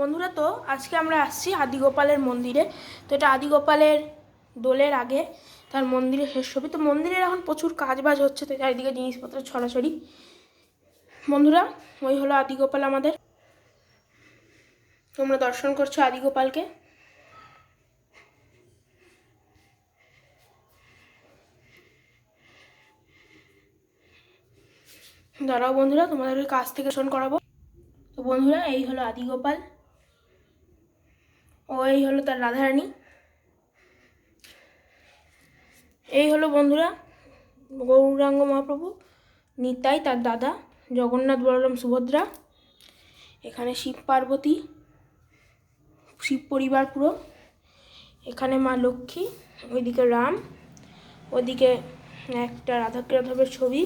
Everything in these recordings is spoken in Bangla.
বন্ধুরা, তো আজকে আমরা আসছি আদিগোপালের মন্দিরে। তো এটা আদিগোপালের দোলের আগে তার মন্দিরের শেষ ছবি তো মন্দিরের এখন প্রচুর কাজ বাজ হচ্ছে, তো চারিদিকে জিনিসপত্র ছড়াছড়ি। বন্ধুরা, ওই হলো আদিগোপাল আমাদের। তোমরা দর্শন করছ আদিগোপালকে। দাঁড়াও বন্ধুরা, তোমাদের কাছ থেকে শোন করাবো। তো বন্ধুরা, এই হলো আদিগোপাল। ও এই হলো তার রাধারানী। এই হলো বন্ধুরা গৌরাঙ্গ মহাপ্রভু, নিতাই তার দাদা, জগন্নাথ বলরাম সুভদ্রা। এখানে শিব পার্বতী, শিব পরিবার পুরো। এখানে মা লক্ষ্মী, ওইদিকে রাম ওদিকে একটা রাধাকৃষ্ণের ছবি,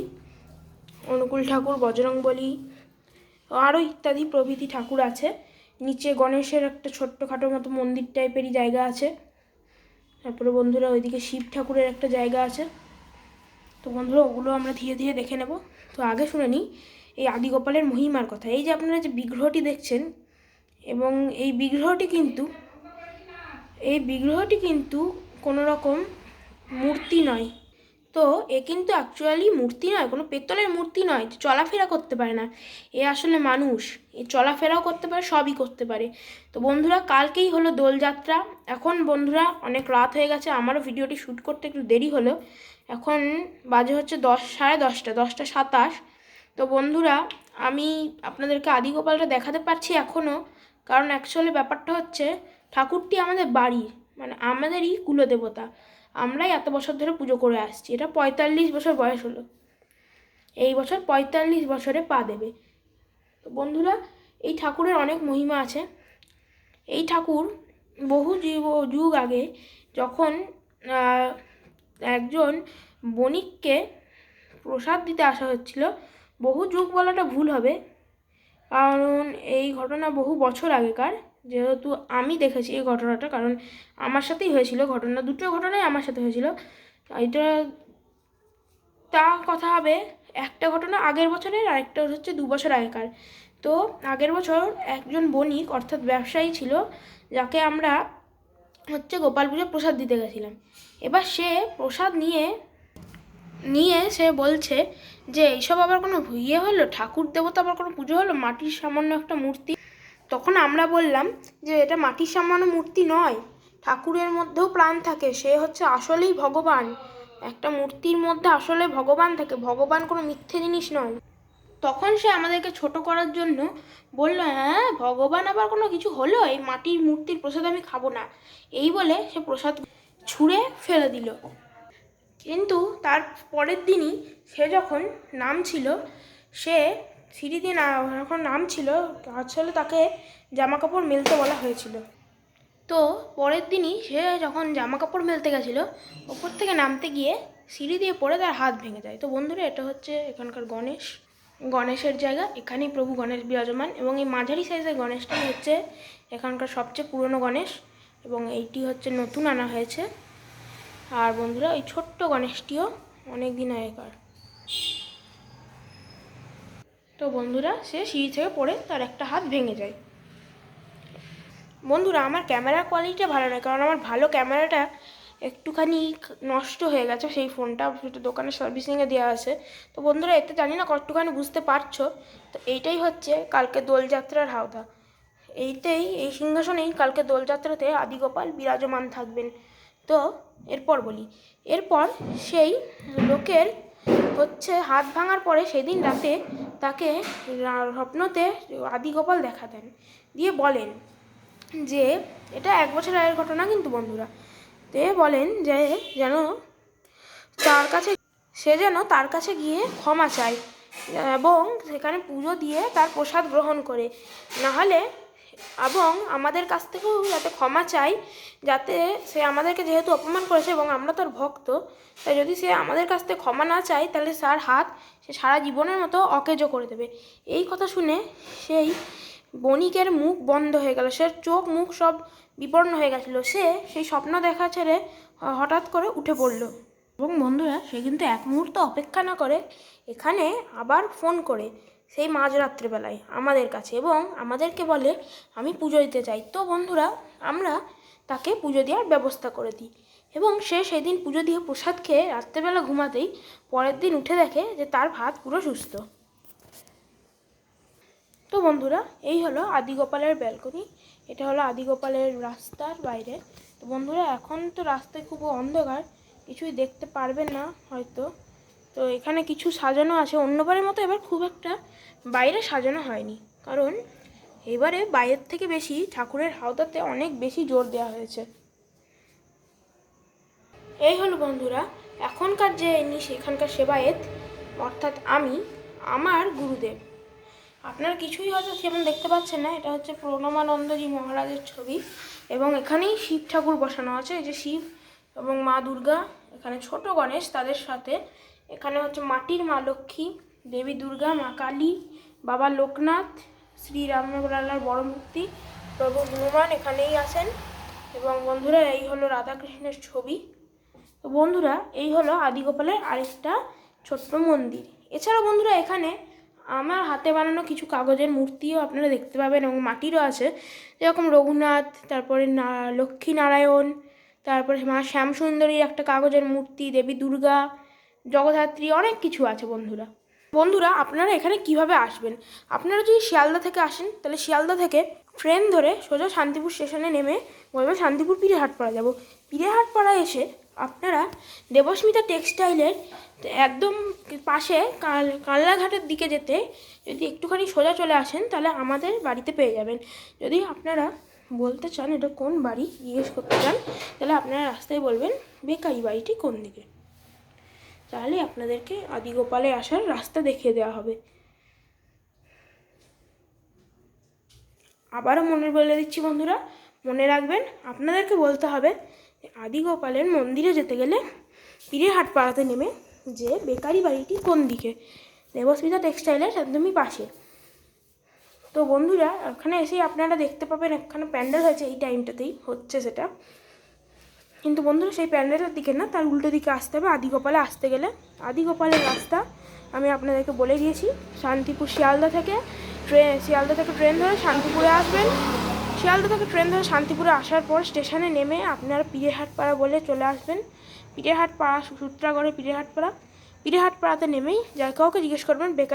অনুকূল ঠাকুর, বজরংবলী আরও ইত্যাদি প্রভৃতি ঠাকুর আছে। নিচে গণেশের একটা ছোট্টখাটো মতো মন্দির টাইপেরই জায়গা আছে। তারপরে বন্ধুরা ওইদিকে শিব ঠাকুরের একটা জায়গা আছে। তো বন্ধুরা ওগুলো আমরা ধীরে ধীরে দেখে নেব। তো আগে শুনে নিই, এই আদিগোপালের মহিমার কথা। এই যে আপনারা যে বিগ্রহটি দেখছেন, এবং এই বিগ্রহটি কিন্তু, এই বিগ্রহটি কিন্তু কোনো রকম মূর্তি নয়। তো এ কিন্তু অ্যাকচুয়ালি মূর্তি নয়, কোনো পেতলের মূর্তি নয় চলাফেরা করতে পারে না। এ আসলে মানুষ, এ চলাফেরাও করতে পারে, সবই করতে পারে। তো বন্ধুরা, কালকেই হলো দোলযাত্রা। এখন বন্ধুরা, অনেক রাত হয়ে গেছে, আমারও ভিডিওটি শ্যুট করতে একটু দেরি হলো। এখন বাজে হচ্ছে দশ, সাড়ে দশটা দশটা সাতাশ। তো বন্ধুরা, আমি আপনাদেরকে আদিগোপালটা দেখাতে পারছি এখনও কারণ অ্যাকচুয়ালি ব্যাপারটা হচ্ছে, ঠাকুরটি আমাদের বাড়ি মানে আমাদেরই কুলদেবতা। আমরাই এত বছর ধরে পুজো করে আসছি। এটা পঁয়তাল্লিশ বছর বয়স হলো। এই বছর পঁয়তাল্লিশ বছরে পা দেবে। তো বন্ধুরা, এই ঠাকুরের অনেক মহিমা আছে। এই ঠাকুর বহু যুগ আগে যখন একজন বণিককে প্রসাদ দিতে আসা হচ্ছিল, বহু যুগ বলাটা ভুল হবে। কারণ এই ঘটনা বহু বছর আগেকার। যেহেতু আমি দেখেছি এই ঘটনাটা, কারণ আমার সাথেই হয়েছিল ঘটনা, দুটো ঘটনাই আমার সাথে হয়েছিল। এটা, তা কথা হবে, একটা ঘটনা আগের বছরের আর একটা হচ্ছে দু বছর আগেকার। তো আগের বছর একজন বণিক, অর্থাৎ ব্যবসায়ী ছিল, যাকে আমরা হচ্ছে গোপাল পুজোর প্রসাদ দিতে গেছিলাম। এবার সে প্রসাদ নিয়ে নিয়ে সে বলছে যে, এইসব আবার কোনো ইয়ে হলো? ঠাকুর দেবতা আবার কোনো পুজো হলো? মাটির সামান্য একটা মূর্তি তখন আমরা বললাম যে এটা মাটির সামান্য মূর্তি নয়, ঠাকুরের মধ্যেও প্রাণ থাকে, সে হচ্ছে আসলেই ভগবান। একটা মূর্তির মধ্যে আসলে ভগবান থাকে, ভগবান কোনো মিথ্যে জিনিস নয়। তখন সে আমাদেরকে ছোট করার জন্য বলল হ্যাঁ ভগবান আবার কোনো কিছু হলো? এই মাটির মূর্তির প্রসাদ আমি খাব না। এই বলে সে প্রসাদ ছুঁড়ে ফেলে দিল। কিন্তু তার পরের দিনই সে যখন নাম ছিল সে সিঁড়ি দিয়ে না যখন নাম ছিল আসলে তাকে জামা কাপড় মেলতে বলা হয়েছিল। তো পরের দিনই সে যখন জামা কাপড় মেলতে গেছিল, ওপর থেকে নামতে গিয়ে সিঁড়ি দিয়ে পড়ে তার হাত ভেঙে যায়। তো বন্ধুরা, এটা হচ্ছে এখানকার গণেশ। গণেশের জায়গা, এখানেই প্রভু গণেশ বিরাজমান এবং এই মাঝারি সাইজের গণেশটাই হচ্ছে এখানকার সবচেয়ে পুরনো গণেশ এবং এইটি হচ্ছে নতুন আনা হয়েছে। আর বন্ধুরা এই ছোট্ট গণেশটিও অনেক দিন আগেকার। তো বন্ধুরা, সে সিঁড়ি থেকে পড়ে তার একটা হাত ভেঙে যায়। বন্ধুরা, আমার ক্যামেরার কোয়ালিটিটা ভালো নয়, কারণ আমার ভালো ক্যামেরাটা একটুখানি নষ্ট হয়ে গেছে, সেই ফোনটা সেটা দোকানে সার্ভিসিংয়ে দেওয়া আছে। তো বন্ধুরা, এতে জানি না কতটুখানি বুঝতে পারছ। তো এইটাই হচ্ছে কালকে দোলযাত্রার হাওদা। এইটাই এই সিংহাসনেই কালকে দোলযাত্রাতে আদিগোপাল বিরাজমান থাকবেন। তো, এরপর বলি। এরপর সেই লোকের হচ্ছে হাত ভাঙার পরে সেদিন রাতে তাকে স্বপ্নতে আদিগোপাল দেখা দেন, দিয়ে বলেন যে, এটা এক বছর আগের ঘটনা কিন্তু বন্ধুরা। তে বলেন যে, যেন তার কাছে, সে যেন তার কাছে গিয়ে ক্ষমা চায় এবং সেখানে পুজো দিয়ে তার প্রসাদ গ্রহণ করে। নাহলে এবং আমাদের কাছ থেকেও যাতে ক্ষমা চাই যাতে সে আমাদেরকে যেহেতু অপমান করেছে এবং আমরা তার ভক্ত, তাই যদি সে আমাদের কাছ থেকে ক্ষমা না চায়, তাহলে তার হাত সে সারা জীবনের মতো অকেজো করে দেবে। এই কথা শুনে সেই বণিকের মুখ বন্ধ হয়ে গেল, সে চোখ মুখ সব বিপন্ন হয়ে গেছিল। সে সেই স্বপ্ন দেখা ছেড়ে হঠাৎ করে উঠে পড়ল। এবং বন্ধুরা, সে কিন্তু এক মুহূর্ত অপেক্ষা না করে এখানে আবার ফোন করে সেই মাঝরাত্রেবেলায় আমাদের কাছে এবং আমাদেরকে বলে, আমি পুজো দিতে চাই। তো বন্ধুরা, আমরা তাকে পুজো দেওয়ার ব্যবস্থা করে দিই এবং সে সেদিন পুজো দিয়ে প্রসাদ খেয়ে রাত্রেবেলা ঘুমাতেই পরের দিন উঠে দেখে যে তার ভাত পুরো সুস্থ। তো বন্ধুরা, এই হলো আদিগোপালের ব্যালকনি। এটা হলো আদিগোপালের রাস্তার বাইরে। তো বন্ধুরা, এখন তো রাস্তায় খুব অন্ধকার, কিছুই দেখতে পারবেন না হয়তো। তো এখানে কিছু সাজানো আছে। অন্যবারের মতো এবার খুব একটা বাইরে সাজানো হয়নি। কারণ এবারে বাইরের থেকে বেশি ঠাকুরের হাওদাতে অনেক বেশি জোর দেওয়া হয়েছে। এই হলো বন্ধুরা, এখনকার যে ইনি সেখানকার সেবায়েত, অর্থাৎ আমি, আমার গুরুদেব। আপনারা কিছুই হয়তো সেমন দেখতে পাচ্ছেন না, এটা হচ্ছে প্রণমানন্দজি মহারাজের ছবি। এবং এখানেই শিব ঠাকুর বসানো আছে, এই যে শিব এবং মা দুর্গা, এখানে ছোট গণেশ তাদের সাথে এখানে হচ্ছে মাটির মা লক্ষ্মী, দেবী দুর্গা, মা কালী, বাবা লোকনাথ, শ্রী রামলালার বড় মূর্তি, প্রভু হনুমান এখানেই আছেন। এবং বন্ধুরা, এই হলো রাধাকৃষ্ণের ছবি। তো বন্ধুরা, এই হলো আদিগোপালের আরেকটা ছোট্ট মন্দির। এছাড়া বন্ধুরা, এখানে আমার হাতে বানানো কিছু কাগজের মূর্তিও আপনারা দেখতে পাবেন এবং মাটিরও আছে। যেরকম রঘুনাথ, তারপরে না লক্ষ্মী নারায়ণ তারপরে মা শ্যামসুন্দরীর একটা কাগজের মূর্তি, দেবী দুর্গা জগদ্ধাত্রী, অনেক কিছু আছে বন্ধুরা। বন্ধুরা, আপনারা এখানে কীভাবে আসবেন? আপনারা যদি শিয়ালদা থেকে আসেন, তাহলে শিয়ালদা থেকে ট্রেন ধরে সোজা শান্তিপুর স্টেশনে নেমে বলবেন শান্তিপুর পিড়েহাটপাড়া যাব। পিড়েহাটপাড়া এসে আপনারা দেবস্মিতা টেক্সটাইলের একদম পাশে কাল কাল্লাঘাটের দিকে যেতে যদি একটুখানি সোজা চলে আসেন, তাহলে আমাদের বাড়িতে পেয়ে যাবেন। যদি আপনারা বলতে চান এটা কোন বাড়ি, জিজ্ঞেস করতে চান, তাহলে আপনারা রাস্তায় বলবেন, বেকারি বাড়িটি কোন দিকে? তাহলে আপনাদেরকে আদিগোপালে আসার রাস্তা দেখিয়ে দেওয়া হবে। আবারও মনে বলে দিচ্ছি বন্ধুরা, মনে রাখবেন, আপনাদেরকে বলতে হবে, আদিগোপালের মন্দিরে যেতে গেলে পীরেহাট পাড়াতে নেমে যে বেকারি বাড়িটি কোন দিকে? দেবস্মিতা টেক্সটাইলের একদমই পাশে। তো বন্ধুরা, ওখানে এসেই আপনারা দেখতে পাবেন এখানে প্যান্ডেল হয়েছে এই টাইমটাতেই হচ্ছে সেটা। কিন্তু বন্ধুরা, সেই প্যান্ডেলের দিকে না, তার উল্টো দিকে আসতে হবে। আদিগোপালে আসতে গেলে, আদিগোপালের রাস্তা আমি আপনাদেরকে বলে দিয়েছি। শান্তিপুর শিয়ালদা থেকে ট্রেন শিয়ালদা থেকে ট্রেন ধরে শান্তিপুরে আসবেন। শিয়ালদা থেকে ট্রেন ধরে শান্তিপুরে আসার পর স্টেশনে নেমে আপনারা পিড়েহাট পাড়া বলে চলে আসবেন। পিড়েহাট পাড়া সূত্রাগড়ে পিড়েহাট পাড়া পিড়েহাট পাড়াতে নেমেই যার কাউকে জিজ্ঞেস করবেন, বেকারি